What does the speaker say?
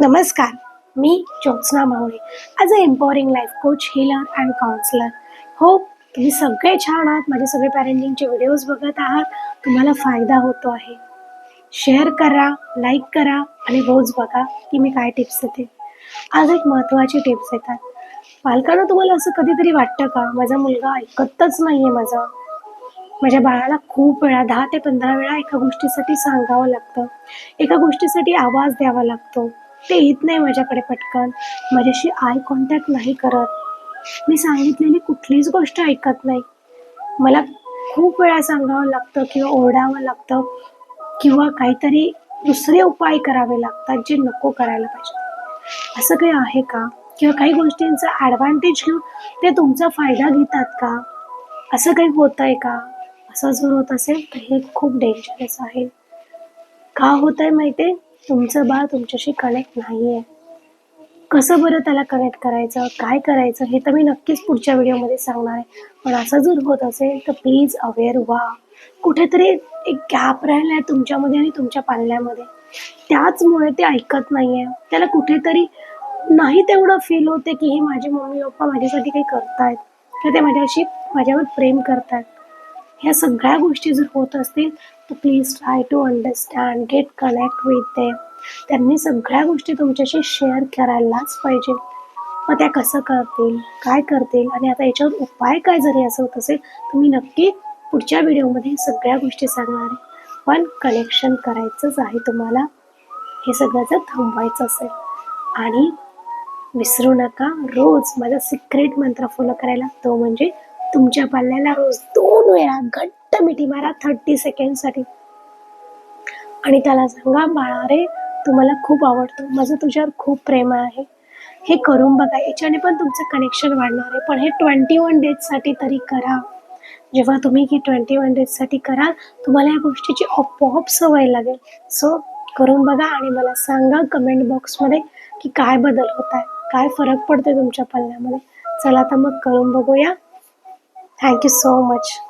नमस्कार मी Jyotsna Mavale as a empowering life coach healer and counsellor हो तुम्ही सगळे छान आहात माझे सगळे पॅरेंटिंगचे व्हिडिओज बघत आहात तुम्हाला फायदा होतो आहे. शेअर करा लाईक करा आणि रोज बघा की मी काय टिप्स देते. आज एक महत्त्वाची टिप्स येतात पालकांना तुम्हाला असं कधीतरी वाटतं का? माझा मुलगा ऐकतच नाही आहे माझं. माझ्या बाळाला खूप वेळा दहा ते पंधरा वेळा एका गोष्टीसाठी सांगावं लागतं. एका गोष्टीसाठी आवाज द्यावा लागतो. ते येत नाही माझ्याकडे पटकन. माझ्याशी आय कॉन्टॅक्ट नाही करत. मी सांगितलेली कुठलीच गोष्ट ऐकत नाही. मला खूप वेळा सांगावं लागतं किंवा ओरडावं लागतं किंवा काहीतरी दुसरे उपाय करावे लागतात जे नको करायला पाहिजे. असं काही आहे का? किंवा काही गोष्टींचा ॲडव्हान्टेज घेऊन ते तुमचा फायदा घेतात का? असं काही होत आहे का? असं जर होत असेल तर हे खूप डेंजरस आहे. का होत आहे माहिती आहे तुमचं बाळ तुमच्याशी कनेक्ट नाही आहे कसं बरं त्याला कनेक्ट करायचं? काय करायचं? हे तर मी नक्कीच पुढच्या व्हिडिओमध्ये सांगणार आहे. पण असं जर होत असेल तर प्लीज अवेअर व्हा. कुठेतरी एक गॅप राहिला आहे तुमच्यामध्ये आणि तुमच्या पाल्यामध्ये. त्याचमुळे ते ऐकत नाही आहे त्याला कुठेतरी नाही तेवढं फील होते की हे माझे मम्मी पप्पा माझ्यासाठी काही करतायत. किंवा ते माझ्याशी माझ्यावर प्रेम करतायत. ह्या सगळ्या गोष्टी जर होत असतील तर please try to understand get connect with the त्यांनी सगळ्या गोष्टी तुमच्याशी शेअर करायलाच पाहिजे. मग त्या कसं करतील काय करतील आणि आता याच्यावर उपाय काय जरी असं होत असेल तर मी नक्की पुढच्या व्हिडिओमध्ये सगळ्या गोष्टी सांगणार आहे. पण कनेक्शन करायचंच आहे तुम्हाला. हे सगळं जर थांबवायचं असेल आणि विसरू नका रोज माझा सिक्रेट मंत्र फॉलो करायला तो म्हणजे तुमच्या पाल्याला रोज दोन वेळा घट्ट मिठी मारा थर्टी सेकंडसाठी आणि त्याला सांगा बाळा रे तुम्हाला खूप आवडतो. माझं तुझ्यावर खूप प्रेम आहे. हे करून बघा. याच्याने पण तुमचं कनेक्शन वाढणार आहे. पण हे ट्वेंटी वन डेजसाठी तरी करा. जेव्हा तुम्ही ही ट्वेंटी वन डेजसाठी कराल तुम्हाला या गोष्टीची आपोआप सवय लागेल. सो करून बघा आणि मला सांगा कमेंट बॉक्समध्ये की काय बदल होत आहे. काय फरक पडतो तुमच्या पल्ल्यामध्ये चला आता मग करून बघूया. Thank you so much.